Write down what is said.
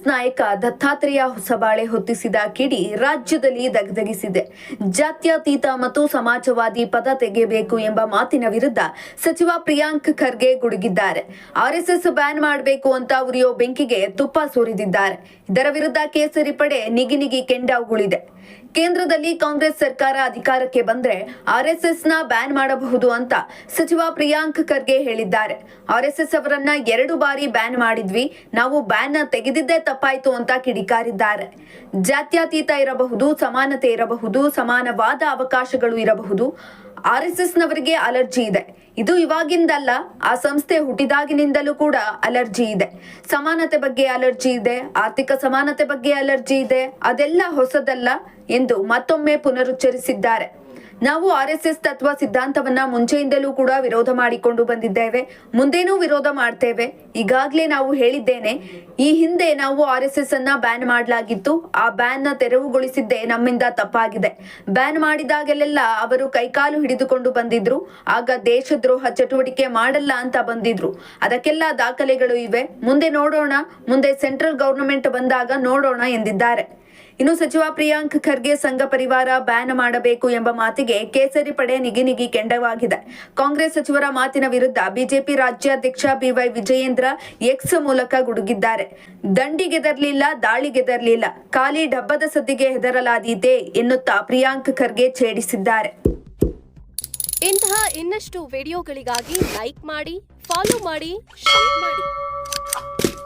RSS ನಾಯಕ ದತ್ತಾತ್ರೇಯ ಹೊಸಬಾಳೆ ಹೊತ್ತಿಸಿದ ಕಿಡಿ ರಾಜ್ಯದಲ್ಲಿ ದಗದಗಿಸಿದೆ ಜಾತ್ಯತೀತ ಮತ್ತು ಸಮಾಜವಾದಿ ಪದ ತೆಗೆಯಬೇಕು ಎಂಬ ಮಾತಿನ ವಿರುದ್ಧ ಸಚಿವ ಪ್ರಿಯಾಂಕ್ ಖರ್ಗೆ ಗುಡುಗಿದ್ದಾರೆ. ಆರ್ಎಸ್ಎಸ್ ಬ್ಯಾನ್ ಮಾಡಬೇಕು ಅಂತ ಉರಿಯೋ ಬೆಂಕಿಗೆ ತುಪ್ಪ ಸುರಿದಿದ್ದಾರೆ. ಇದರ ವಿರುದ್ಧ ಕೇಸರಿ ಪಡೆ ನಿಗಿನಿಗಿ ಕೆಂಡ ಉಗುಳಿದೆ. ಕೇಂದ್ರದಲ್ಲಿ ಕಾಂಗ್ರೆಸ್ ಸರ್ಕಾರ ಅಧಿಕಾರಕ್ಕೆ ಬಂದ್ರೆ ಆರ್ಎಸ್ಎಸ್ನ ಬ್ಯಾನ್ ಮಾಡಬಹುದು ಅಂತ ಸಚಿವ ಪ್ರಿಯಾಂಕ್ ಖರ್ಗೆ ಹೇಳಿದ್ದಾರೆ. ಆರ್ಎಸ್ಎಸ್ ಅವರನ್ನ ಎರಡು ಬಾರಿ ಬ್ಯಾನ್ ಮಾಡಿದ್ವಿ. ನಾವು ಬ್ಯಾನ್ ತೆಗೆದಿದ್ದೇ ತಪ್ಪಾಯ್ತು ಅಂತ ಕಿಡಿಕಾರಿದ್ದಾರೆ. ಜಾತ್ಯತೀತ ಇರಬಹುದು, ಸಮಾನತೆ ಇರಬಹುದು, ಸಮಾನವಾದ ಅವಕಾಶಗಳು ಇರಬಹುದು. ಆರ್ಎಸ್ಎಸ್ ನವರಿಗೆ ಅಲರ್ಜಿ ಇದೆ. ಇದು ಇವಾಗಿಂದಲ್ಲ, ಆ ಸಂಸ್ಥೆ ಹುಟ್ಟಿದಾಗಿನಿಂದಲೂ ಕೂಡ ಅಲರ್ಜಿ ಇದೆ. ಸಮಾನತೆ ಬಗ್ಗೆ ಅಲರ್ಜಿ ಇದೆ, ಆರ್ಥಿಕ ಸಮಾನತೆ ಬಗ್ಗೆ ಅಲರ್ಜಿ ಇದೆ, ಅದೆಲ್ಲ ಹೊಸದಲ್ಲ ಎಂದು ಮತ್ತೊಮ್ಮೆ ಪುನರುಚ್ಚರಿಸಿದ್ದಾರೆ. ನಾವು ಆರ್ಎಸ್ಎಸ್ ತತ್ವ ಸಿದ್ಧಾಂತವನ್ನ ಮುಂಚೆಯಿಂದಲೂ ಕೂಡ ವಿರೋಧ ಮಾಡಿಕೊಂಡು ಬಂದಿದ್ದೇವೆ. ಮುಂದೇನೂ ವಿರೋಧ ಮಾಡ್ತೇವೆ. ಈಗಾಗಲೇ ನಾವು ಹೇಳಿದ್ದೇನೆ, ಈ ಹಿಂದೆ ನಾವು ಆರ್ಎಸ್ಎಸ್ ಅನ್ನ ಬ್ಯಾನ್ ಮಾಡಲಾಗಿತ್ತು. ಆ ಬ್ಯಾನ್ನ ತೆರವುಗೊಳಿಸಿದ್ದೇ ನಮ್ಮಿಂದ ತಪ್ಪಾಗಿದೆ. ಬ್ಯಾನ್ ಮಾಡಿದಾಗಲೆಲ್ಲ ಅವರು ಕೈಕಾಲು ಹಿಡಿದುಕೊಂಡು ಬಂದಿದ್ರು. ಆಗ ದೇಶದ್ರೋಹ ಚಟುವಟಿಕೆ ಮಾಡಲ್ಲ ಅಂತ ಬಂದಿದ್ರು. ಅದಕ್ಕೆಲ್ಲ ದಾಖಲೆಗಳು ಇವೆ. ಮುಂದೆ ನೋಡೋಣ. ಮುಂದೆ ಸೆಂಟ್ರಲ್ ಗವರ್ನಮೆಂಟ್ ಬಂದಾಗ ನೋಡೋಣ ಎಂದಿದ್ದಾರೆ. ಇನ್ನು ಸಚಿವ ಪ್ರಿಯಾಂಕ್ ಖರ್ಗೆ ಸಂಘ ಪರಿವಾರ ಬ್ಯಾನ್ ಮಾಡಬೇಕು ಎಂಬ ಮಾತಿಗೆ ಕೇಸರಿ ಪಡೆ ನಿಗಿ ನಿಗಿ ಕೆಂಡವಾಗಿದೆ. ಕಾಂಗ್ರೆಸ್ ಸಚಿವರ ಮಾತಿನ ವಿರುದ್ಧ ಬಿಜೆಪಿ ರಾಜ್ಯಾಧ್ಯಕ್ಷ ಬಿವೈ ವಿಜಯೇಂದ್ರ ಎಕ್ಸ್ ಮೂಲಕ ಗುಡುಗಿದ್ದಾರೆ. ದಂಡಿಗೆದರ್ಲಿಲ್ಲ ದಾಳಿಗೆದರ್ಲಿಲ್ಲ ಖಾಲಿ ಡಬ್ಬದ ಸದ್ದಿಗೆ ಹೆದರಲಾದೀತೆ ಎನ್ನುತ್ತಾ ಪ್ರಿಯಾಂಕ್ ಖರ್ಗೆ ಛೇಡಿಸಿದ್ದಾರೆ. ಇಂತಹ ಇನ್ನಷ್ಟು ವಿಡಿಯೋಗಳಿಗಾಗಿ ಲೈಕ್ ಮಾಡಿ, ಫಾಲೋ ಮಾಡಿ, ಶೇರ್ ಮಾಡಿ.